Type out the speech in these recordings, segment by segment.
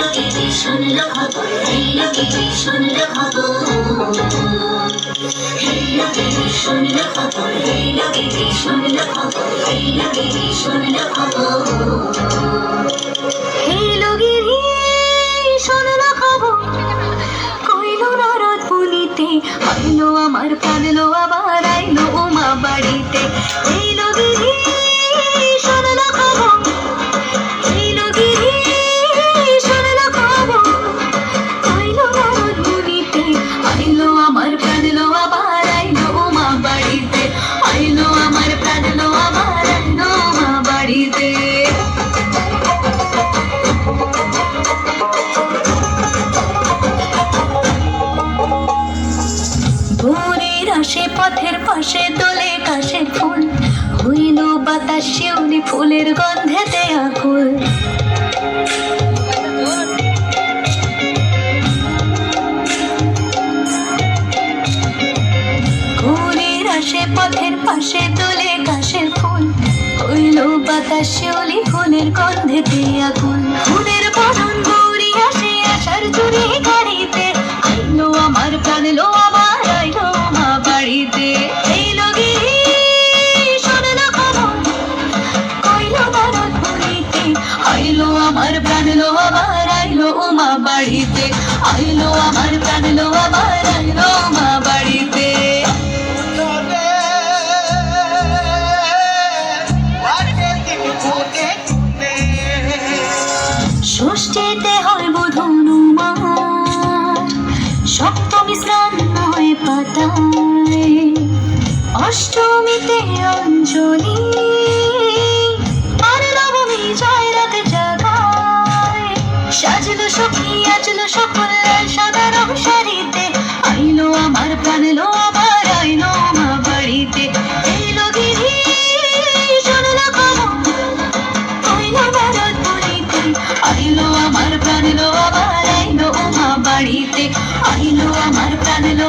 লোকেতে শুনলো খবর এই লোকেতে শুনলো খবর মুনিতে আইলো আমার কাঁদলো আবার আইলো উমা বাড়িতে আসে পথের পাশে, দোলে কাশের ফুল। হইল বাতাস শিউলি ফুলের গন্ধেতে আকুল। আসে, পথের পাশে, দোলে কাশের ফুল। হইল বাতাস শিউলি ফুলের গন্ধেতে আকুল। ফুলের বরণ গৌরী আসে আসার চুরি গাড়িতে। আমার প্রাণ লো আমার প্রাণ লো আবার আইলো মা বাড়িতে। আইলো আমার প্রাণ লো আবার আইলো মা বাড়িতে। ষষ্ঠীতে হয় বোধনুমার সপ্তমী স্নান নয় পাতায়। অষ্টমীতে অঞ্জলি আমার প্রাণ লো আবার মা বাড়িতে। এলো গিরি শুনলো খবর। কইলো ভারত বলিতে। আইলো আমার প্রাণলো লো আবার মা বাড়িতে। আইলো আমার প্রাণ লো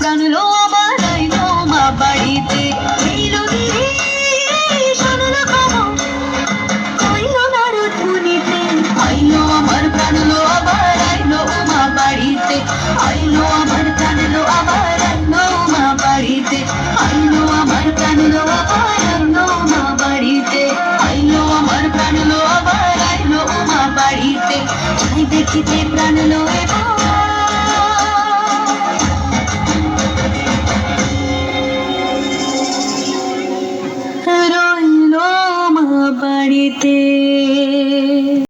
প্রাণ লো আইলো মা বাড়িতে। আমার প্রাণ লো আবার আইলো মা বাড়িতে আইলো আমার প্রাণ লো আবার আইলো মা বাড়িতে। আইলো আমার প্রাণ লো আবার আইলো মা বাড়িতে। দেখিতে প্রাণ লো এবার